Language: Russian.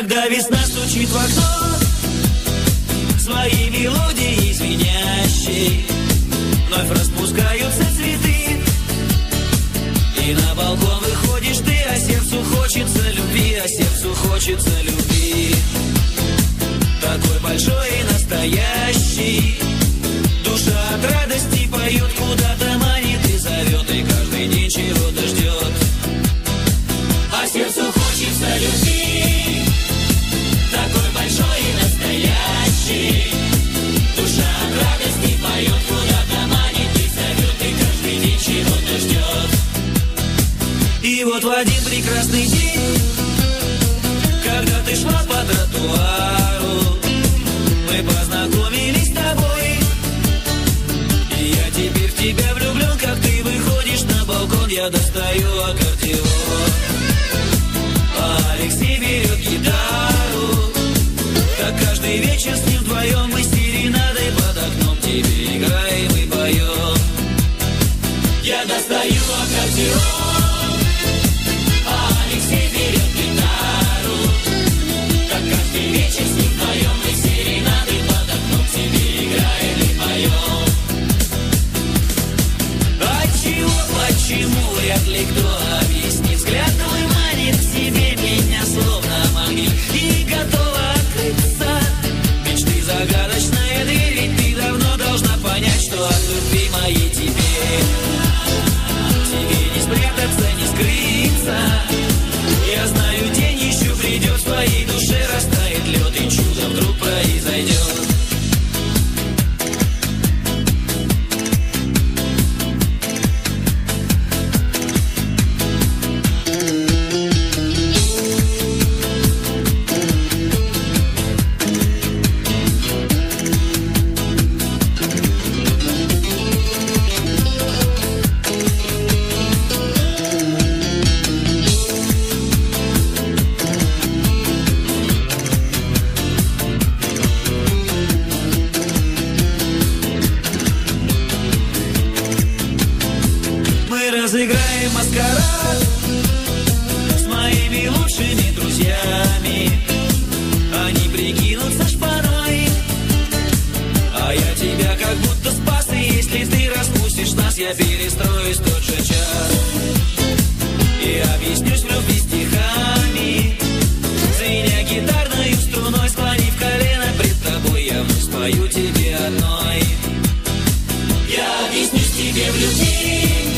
Когда весна стучит в окно Своей мелодией звенящей Вновь распускаются цветы. И на балкон выходишь ты А сердцу хочется любви А сердцу хочется любви. Такой большой и настоящий один прекрасный день Когда ты шла по тротуару. Мы познакомились с тобой. И я теперь в тебя влюблен Как ты выходишь на балкон. Я достаю аккордеон. А Алексей берет гитару. Как каждый вечер с ним вдвоем Мы серенадой под окном тебе играем и поем Я достаю аккордеон do. разыграем маскарад С моими лучшими друзьями. Они прикинутся шпарой, А я тебя как будто спас. И если ты распустишь нас Я перестроюсь тот же час. И объяснюсь в любви стихами. Звеня гитарной струной Склонив колено пред тобой Я вновь спою тебе одной. Я объяснюсь тебе в любви.